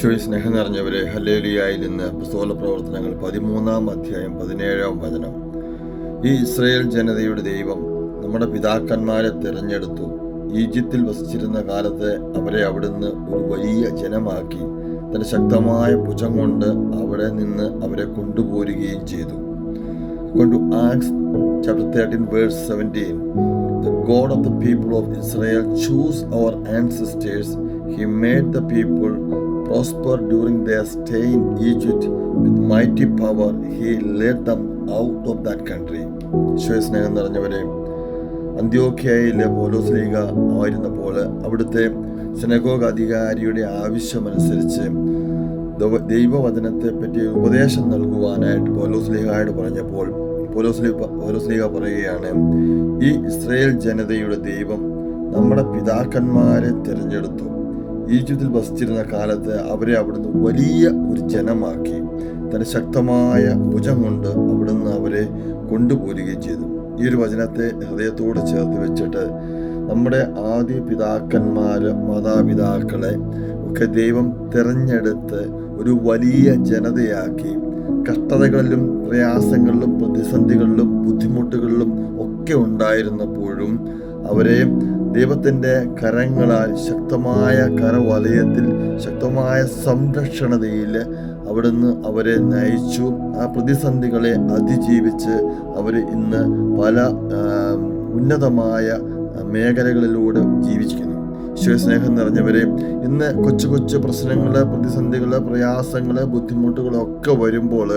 ഈശോയിൽ സ്നേഹം നിറഞ്ഞവരെ ഹലേലിയായിരുന്ന പുസ്തക പ്രവർത്തനങ്ങൾ പതിമൂന്നാം അധ്യായം പതിനേഴാം വചനം. ഈ ഇസ്രയേൽ ജനതയുടെ ദൈവം നമ്മുടെ പിതാക്കന്മാരെ തിരഞ്ഞെടുത്തു. ഈജിപ്തിൽ വസിച്ചിരുന്ന കാലത്ത് അവരെ അവിടുന്ന് ഒരു വലിയ ജനമാക്കി. തന്റെ ശക്തമായ ഭുജം കൊണ്ട് അവിടെ നിന്ന് അവരെ കൊണ്ടുപോരുകയും ചെയ്തു. to Acts chapter 13, verse 17, the God of the people of Israel prosper during their stay in Egypt. With mighty power, He led them out of that country. ഈശോയെ സ്നേഹം നിറഞ്ഞവരെ അന്ത്യോഖ്യയിലെ പോലോസ് ലീഗ ആയിരുന്നപ്പോൾ അവിടുത്തെ സെനഗോഗ് അധികാരിയുടെ ആവശ്യമനുസരിച്ച് ദൈവവചനത്തെ പറ്റി ഉപദേശം നൽകുവാനായിട്ട് പൗലോസ് ലീഗായോട് പറഞ്ഞപ്പോൾ പൗലോസ് ലീഗ പൗലോസ് ലീഗ പറയുകയാണ് ഈ ഇസ്രയേൽ ജനതയുടെ ദൈവം നമ്മുടെ പിതാക്കന്മാരെ തിരഞ്ഞെടുത്തു ഈജിപ്തിൽ വസിച്ചിരുന്ന കാലത്ത് അവരെ അവിടുന്ന് വലിയ ഒരു ജനമാക്കി. തന്റെ ശക്തമായ ഭുജം കൊണ്ട് അവിടുന്ന് അവരെ കൊണ്ടുപോരുകയും ചെയ്തു. ഈ ഒരു വചനത്തെ ഹൃദയത്തോട് ചേർത്ത് വെച്ചിട്ട് നമ്മുടെ ആദ്യ പിതാക്കന്മാർ മാതാപിതാക്കളെ ഒക്കെ ദൈവം തിരഞ്ഞെടുത്ത് ഒരു വലിയ ജനതയാക്കി. കഷ്ടതകളിലും പ്രയാസങ്ങളിലും പ്രതിസന്ധികളിലും ബുദ്ധിമുട്ടുകളിലും ഒക്കെ ഉണ്ടായിരുന്നപ്പോഴും അവരെ ദൈവത്തിന്റെ കരങ്ങളാൽ ശക്തമായ കരവലയത്തിൽ ശക്തമായ സംരക്ഷണതയിൽ അവിടുന്ന് അവരെ നയിച്ചു. ആ പ്രതിസന്ധികളെ അതിജീവിച്ച് അവർ ഇന്ന് പല ഉന്നതമായ മേഖലകളിലൂടെ ജീവിക്കുന്നു ഈശ്വരസ്നേഹം നിറഞ്ഞവരെ ഇന്ന് കൊച്ചു കൊച്ചു പ്രശ്നങ്ങൾ പ്രതിസന്ധികൾ പ്രയാസങ്ങൾ ബുദ്ധിമുട്ടുകളൊക്കെ വരുമ്പോൾ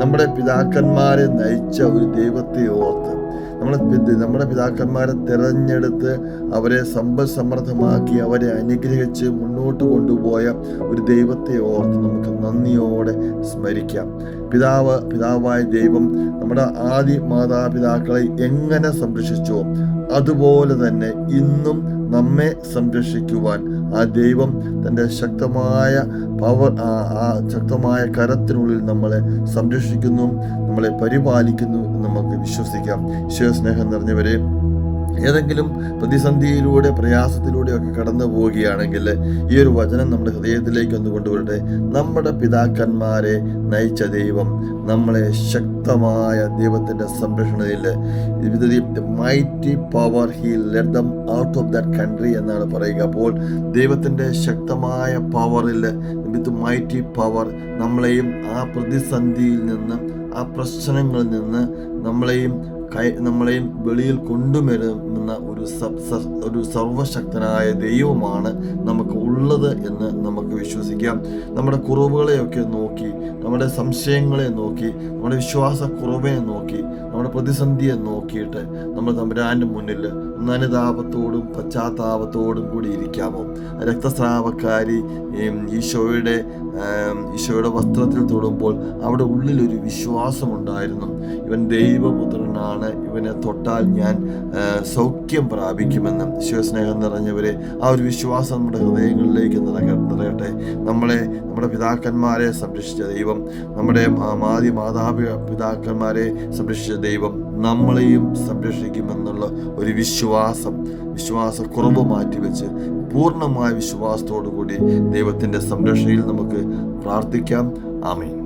നമ്മുടെ പിതാക്കന്മാരെ നയിച്ച ഒരു ദൈവത്തെ ഓർത്ത് നമ്മളെ നമ്മുടെ പിതാക്കന്മാരെ തിരഞ്ഞെടുത്ത് അവരെ സമ്പൽ സമൃദ്ധമാക്കി അവരെ അനുഗ്രഹിച്ച് മുന്നോട്ട് കൊണ്ടുപോയ ഒരു ദൈവത്തെ ഓർത്ത് നമുക്ക് നന്ദിയോടെ സ്മരിക്കാം. പിതാവ് പിതാവായ ദൈവം നമ്മുടെ ആദി മാതാപിതാക്കളെ എങ്ങനെ സംരക്ഷിച്ചോ? അതുപോലെ തന്നെ ഇന്നും നമ്മെ സംരക്ഷിക്കുവാൻ ആ ദൈവം തന്റെ ശക്തമായ പവർ ആ ശക്തമായ കരത്തിനുള്ളിൽ നമ്മളെ സംരക്ഷിക്കുന്നു നമ്മളെ പരിപാലിക്കുന്നു നമുക്ക് വിശ്വസിക്കാം. ഈശ്വര സ്നേഹം നിറഞ്ഞവരെ ഏതെങ്കിലും പ്രതിസന്ധിയിലൂടെ പ്രയാസത്തിലൂടെയൊക്കെ കടന്നു പോവുകയാണെങ്കിൽ ഈ ഒരു വചനം നമ്മുടെ ഹൃദയത്തിലേക്ക് ഒന്ന് കൊണ്ടുവരട്ടെ. നമ്മുടെ പിതാക്കന്മാരെ നയിച്ച ദൈവം നമ്മളെ ശക്തമായ ദൈവത്തിന്റെ സംരക്ഷണയിൽ mighty power he let them out of that country എന്നാണ് പറയുക. അപ്പോൾ ദൈവത്തിന്റെ ശക്തമായ പവറിൽ വിത്ത് മൈറ്റി പവർ നമ്മളെയും ആ പ്രതിസന്ധിയിൽ നിന്ന് ആ പ്രശ്നങ്ങളിൽ നിന്ന് നമ്മളെയും നമ്മളെയും വെളിയിൽ കൊണ്ടുവരുന്ന ഒരു ഒരു സർവശക്തനായ ദൈവമാണ് നമുക്ക് ഉള്ളത് എന്ന് നമുക്ക് വിശ്വസിക്കാം. നമ്മുടെ കുറവുകളെയൊക്കെ നോക്കി നമ്മുടെ സംശയങ്ങളെ നോക്കി നമ്മുടെ വിശ്വാസ കുറവിനെ നോക്കി നമ്മുടെ പ്രതിസന്ധിയെ നോക്കിയിട്ട് നമ്മൾ തമ്പുരാന്റെ മുന്നിൽ നനുതാപത്തോടും പശ്ചാത്താപത്തോടും കൂടി ഇരിക്കാമോ? രക്തസ്രാവക്കാരി ഈശോയുടെ ഈശോയുടെ വസ്ത്രത്തിൽ തൊടുമ്പോൾ അവിടെ ഉള്ളിലൊരു വിശ്വാസമുണ്ടായിരുന്നു. ഇവൻ ദൈവപുത്രനാണ് ഇവനെ തൊട്ടാൽ ഞാൻ സൗഖ്യം പ്രാപിക്കുമെന്ന് ശിവസ്നേഹം നിറഞ്ഞവരെ ആ ഒരു വിശ്വാസം നമ്മുടെ ഹൃദയങ്ങളിലേക്ക് നിറയട്ടെ. നമ്മളെ നമ്മുടെ പിതാക്കന്മാരെ സംരക്ഷിച്ച ദൈവം നമ്മുടെ മാതി മാതാപിത പിതാക്കന്മാരെ സംരക്ഷിച്ച ദൈവം നമ്മളെയും സംരക്ഷിക്കുമെന്നുള്ള ഒരു വിശ്വാസം വിശ്വാസക്കുറവ് മാറ്റിവെച്ച് പൂർണമായ വിശ്വാസത്തോടു കൂടി ദൈവത്തിന്റെ സംരക്ഷണയിൽ നമുക്ക് പ്രാർത്ഥിക്കാം. ആമേൻ.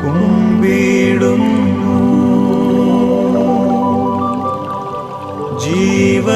കുമ്പിടുന്നു. ജീവ